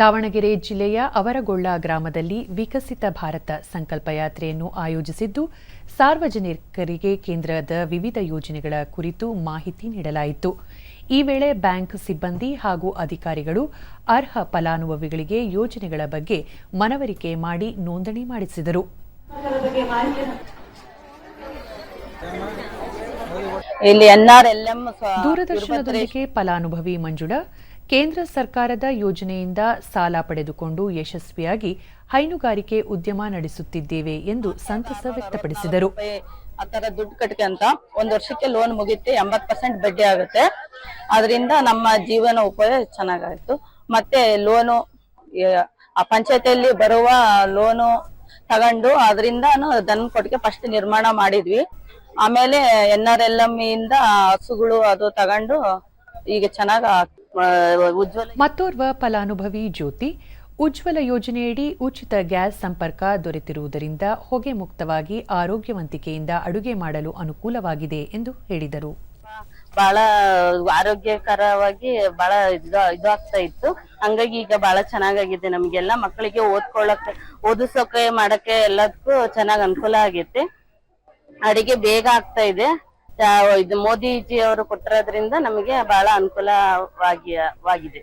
ದಾವಣಗೆರೆ ಜಿಲ್ಲೆಯ ಅವರಗೊಳ್ಳ ಗ್ರಾಮದಲ್ಲಿ ವಿಕಸಿತ ಭಾರತ ಸಂಕಲ್ಪ ಯಾತ್ರೆಯನ್ನು ಆಯೋಜಿಸಿದ್ದು ಸಾರ್ವಜನಿಕರಿಗೆ ಕೇಂದ್ರದ ವಿವಿಧ ಯೋಜನೆಗಳ ಕುರಿತು ಮಾಹಿತಿ ನೀಡಲಾಯಿತು. ಈ ವೇಳೆ ಬ್ಯಾಂಕ್ ಸಿಬ್ಬಂದಿ ಹಾಗೂ ಅಧಿಕಾರಿಗಳು ಅರ್ಹ ಫಲಾನುಭವಿಗಳಿಗೆ ಯೋಜನೆಗಳ ಬಗ್ಗೆ ಮನವರಿಕೆ ಮಾಡಿ ನೋಂದಣಿ ಮಾಡಿಸಿದರು. ದೂರದರ್ಶನದೊಂದಿಗೆ ಫಲಾನುಭವಿ ಮಂಜುಳಾ ಕೇಂದ್ರ ಸರ್ಕಾರದ ಯೋಜನೆಯಿಂದ ಸಾಲ ಪಡೆದುಕೊಂಡು ಯಶಸ್ವಿಯಾಗಿ ಹೈನುಗಾರಿಕೆ ಉದ್ಯಮ ನಡೆಸುತ್ತಿದ್ದೇವೆ ಎಂದು ಸಂತಸ ವ್ಯಕ್ತಪಡಿಸಿದರು. ಆತರ ದುಡ್ಡು ದುಡ್ಡು ಅಂತ ಒಂದ್ ವರ್ಷಕ್ಕೆ ಲೋನ್ ಮುಗಿತೆ ಎಂಬತ್ ಪರ್ಸೆಂಟ್ ಬಡ್ಡಿ ಆಗುತ್ತೆ. ಅದರಿಂದ ನಮ್ಮ ಜೀವನ ಉಪಯೋಗ ಚೆನ್ನಾಗಾಯ್ತು. ಮತ್ತೆ ಲೋನು ಆ ಪಂಚಾಯತಿಯಲ್ಲಿ ಬರುವ ಲೋನು ತಗೊಂಡು ಅದರಿಂದ ದನ ಕೊಟ್ಟಿಗೆ ಫಸ್ಟ್ ನಿರ್ಮಾಣ ಮಾಡಿದ್ವಿ. ಆಮೇಲೆ ಎನ್ ಆರ್ ಎಲ್ ಎಂ ಇಂದ ಹಸುಗಳು ಅದು ತಗೊಂಡು ಈಗ ಚೆನ್ನಾಗ ಮತ್ತೋರ್ವ ಫಲಾನುಭವಿ ಜ್ಯೋತಿ ಉಜ್ವಲ ಯೋಜನೆಯಡಿ ಉಚಿತ ಗ್ಯಾಸ್ ಸಂಪರ್ಕ ದೊರೆತಿರುವುದರಿಂದ ಹೊಗೆ ಮುಕ್ತವಾಗಿ ಆರೋಗ್ಯವಂತಿಕೆಯಿಂದ ಅಡುಗೆ ಮಾಡಲು ಅನುಕೂಲವಾಗಿದೆ ಎಂದು ಹೇಳಿದರು. ಬಹಳ ಆರೋಗ್ಯಕರವಾಗಿ ಬಹಳ ಇದು ಇದು ಆಗ್ತಾ ಇತ್ತು. ಹಂಗಾಗಿ ಈಗ ಬಹಳ ಚೆನ್ನಾಗಾಗಿದೆ ನಮ್ಗೆಲ್ಲ. ಮಕ್ಕಳಿಗೆ ಓದ್ಕೊಳ್ಳಕ್ಕೆ ಓದಿಸೋಕೆ ಮಾಡಕ್ಕೆ ಎಲ್ಲದಕ್ಕೂ ಚೆನ್ನಾಗಿ ಅನುಕೂಲ ಆಗೈತೆ. ಅಡಿಗೆ ಬೇಗ ಆಗ್ತಾ ಇದೆ. ಇದು ಮೋದಿಜಿ ಅವರು ಕೊಟ್ಟಿರೋದ್ರಿಂದ ನಮಗೆ ಬಹಳ ಅನುಕೂಲವಾಗಿ ವಾಗಿದೆ